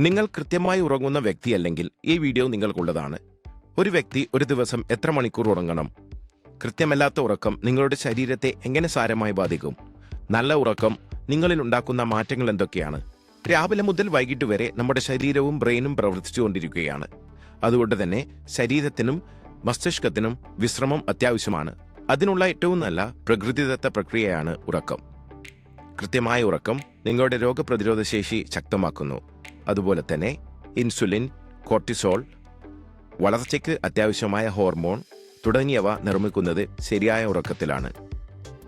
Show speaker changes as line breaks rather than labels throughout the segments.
നിങ്ങൾ കൃത്യമായി ഉറങ്ങുന്ന വ്യക്തിയല്ലെങ്കിൽ ഈ വീഡിയോ നിങ്ങൾക്കുള്ളതാണ്. ഒരു വ്യക്തി ഒരു ദിവസം എത്ര മണിക്കൂർ ഉറങ്ങണം? കൃത്യമല്ലാത്ത ഉറക്കം നിങ്ങളുടെ ശരീരത്തെ എങ്ങനെ സാരമായി ബാധിക്കും? നല്ല ഉറക്കം നിങ്ങളിൽ ഉണ്ടാക്കുന്ന മാറ്റങ്ങൾ എന്തൊക്കെയാണ്? രാവിലെ മുതൽ വൈകിട്ട് വരെ നമ്മുടെ ശരീരവും ബ്രെയിനും പ്രവർത്തിച്ചുകൊണ്ടിരിക്കുകയാണ്. അതുകൊണ്ട് തന്നെ ശരീരത്തിനും മസ്തിഷ്കത്തിനും വിശ്രമം അത്യാവശ്യമാണ്. അതിനുള്ള ഏറ്റവും നല്ല പ്രകൃതിദത്ത പ്രക്രിയയാണ് ഉറക്കം. കൃത്യമായ ഉറക്കം നിങ്ങളുടെ രോഗപ്രതിരോധ ശേഷി ശക്തമാക്കുന്നു. അതുപോലെ തന്നെ ഇൻസുലിൻ കോർട്ടിസോൾ വളർച്ചയ്ക്ക് അത്യാവശ്യമായ ഹോർമോൺ തുടങ്ങിയവ നിർമ്മിക്കുന്നത് ശരിയായ ഉറക്കത്തിലാണ്.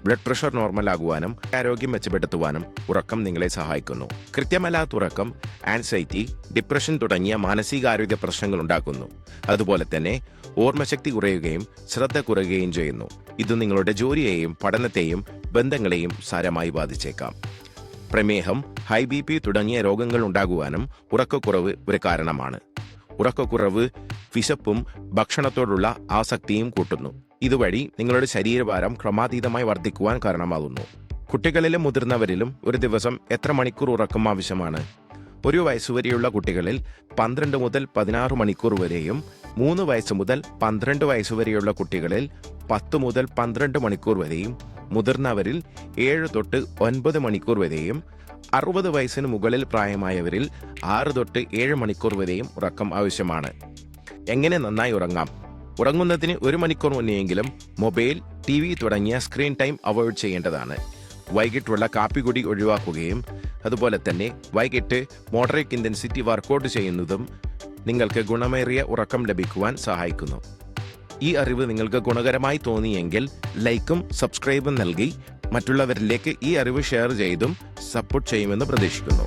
ബ്ലഡ് പ്രഷർ നോർമൽ ആകുവാനും ആരോഗ്യം മെച്ചപ്പെടുത്തുവാനും ഉറക്കം നിങ്ങളെ സഹായിക്കുന്നു. കൃത്യമല്ലാത്ത ഉറക്കം ആൻസൈറ്റി ഡിപ്രഷൻ തുടങ്ങിയ മാനസികാരോഗ്യ പ്രശ്നങ്ങൾ ഉണ്ടാക്കുന്നു. അതുപോലെ തന്നെ ഓർമ്മശക്തി കുറയുകയും ശ്രദ്ധ കുറയുകയും ചെയ്യുന്നു. ഇത് നിങ്ങളുടെ ജോലിയെയും പഠനത്തെയും ബന്ധങ്ങളെയും സാരമായി ബാധിച്ചേക്കാം. പ്രമേഹം ഹൈ ബി പി തുടങ്ങിയ രോഗങ്ങൾ ഉണ്ടാകുവാനും ഉറക്കക്കുറവ് ഒരു കാരണമാണ്. ഉറക്കക്കുറവ് വിശപ്പും ഭക്ഷണത്തോടുള്ള ആസക്തിയും കൂട്ടുന്നു. ഇതുവഴി നിങ്ങളുടെ ശരീരഭാരം ക്രമാതീതമായി വർദ്ധിക്കുവാൻ കാരണമാകുന്നു. കുട്ടികളിലും മുതിർന്നവരിലും ഒരു ദിവസം എത്ര മണിക്കൂർ ഉറക്കം ആവശ്യമാണ്? ഒരു വയസ്സുവരെയുള്ള കുട്ടികളിൽ പന്ത്രണ്ട് മുതൽ പതിനാറ് മണിക്കൂർ വരെയും മൂന്ന് വയസ്സ് മുതൽ പന്ത്രണ്ട് വയസ്സുവരെയുള്ള കുട്ടികളിൽ പത്ത് മുതൽ പന്ത്രണ്ട് മണിക്കൂർ വരെയും മുതിർന്നവരിൽ ഏഴ് തൊട്ട് ഒൻപത് മണിക്കൂർ വരെയും അറുപത് വയസ്സിന് മുകളിൽ പ്രായമായവരിൽ ആറ് തൊട്ട് ഏഴ് മണിക്കൂർ വരെയും ഉറക്കം ആവശ്യമാണ്. എങ്ങനെ നന്നായി ഉറങ്ങാം? ഉറങ്ങുന്നതിന് ഒരു മണിക്കൂർ മുന്നെയെങ്കിലും മൊബൈൽ ടി വി തുടങ്ങിയ സ്ക്രീൻ ടൈം അവോയ്ഡ് ചെയ്യേണ്ടതാണ്. വൈകിട്ടുള്ള കാപ്പികുടി ഒഴിവാക്കുകയും അതുപോലെ തന്നെ വൈകിട്ട് മോഡറേറ്റ് ഇന്റൻസിറ്റി വർക്കൗട്ട് ചെയ്യുന്നതും നിങ്ങൾക്ക് ഗുണമേറിയ ഉറക്കം ലഭിക്കുവാൻ സഹായിക്കുന്നു. ഈ അറിവ് നിങ്ങൾക്ക് ഗുണകരമായി തോന്നിയെങ്കിൽ ലൈക്കും സബ്സ്ക്രൈബും നൽകി മറ്റുള്ളവരിലേക്ക് ഈ അറിവ് ഷെയർ ചെയ്തും സപ്പോർട്ട് ചെയ്യുമെന്ന് പ്രതീക്ഷിക്കുന്നു.